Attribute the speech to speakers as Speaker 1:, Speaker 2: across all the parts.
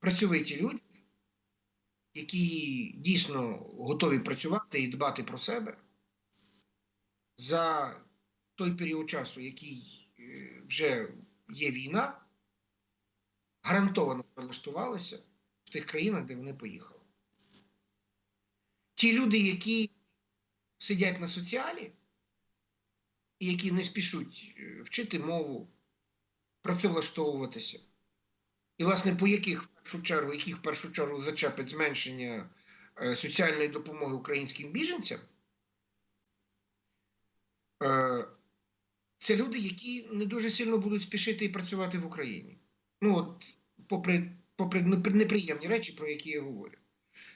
Speaker 1: працьовиті люди, які дійсно готові працювати і дбати про себе за той період часу, який е, вже є війна, гарантовано прилаштувалися в тих країнах, де вони поїхали. Ті люди, які сидять на соціалі, і які не спішуть е, вчити мову, працевлаштовуватися, і, власне, по яких першу чергу, яких в першу чергу зачепить зменшення е, соціальної допомоги українським біженцям, е, це люди, які не дуже сильно будуть спішити і працювати в Україні. Ну, от, попри, попри неприємні речі, про які я говорю.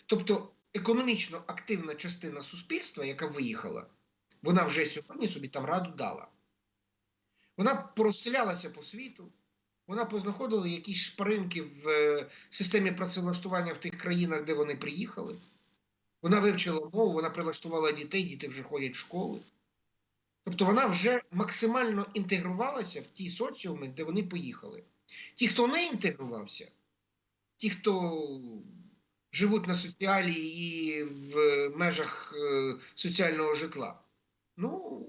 Speaker 1: Тобто, економічно активна частина суспільства, яка виїхала, вона вже сьогодні собі там раду дала. Вона порозселялася по світу, вона познаходила якісь шпаринки в е, системі працевлаштування в тих країнах, де вони приїхали. Вона вивчила мову, вона прилаштувала дітей, діти вже ходять в школи. Тобто вона вже максимально інтегрувалася в ті соціуми, де вони поїхали. Ті, хто не інтегрувався, ті, хто живуть на соціалі і в межах е, соціального житла, ну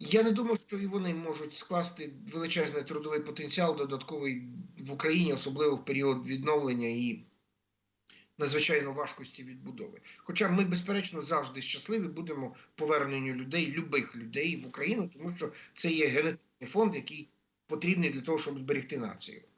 Speaker 1: я не думаю, що і вони можуть скласти величезний трудовий потенціал додатковий в Україні, особливо в період відновлення і надзвичайно важкості відбудови. Хоча ми, безперечно, завжди щасливі будемо поверненню людей, любих людей в Україну, тому що це є генетичний фонд, який потрібний для того, щоб зберегти націю.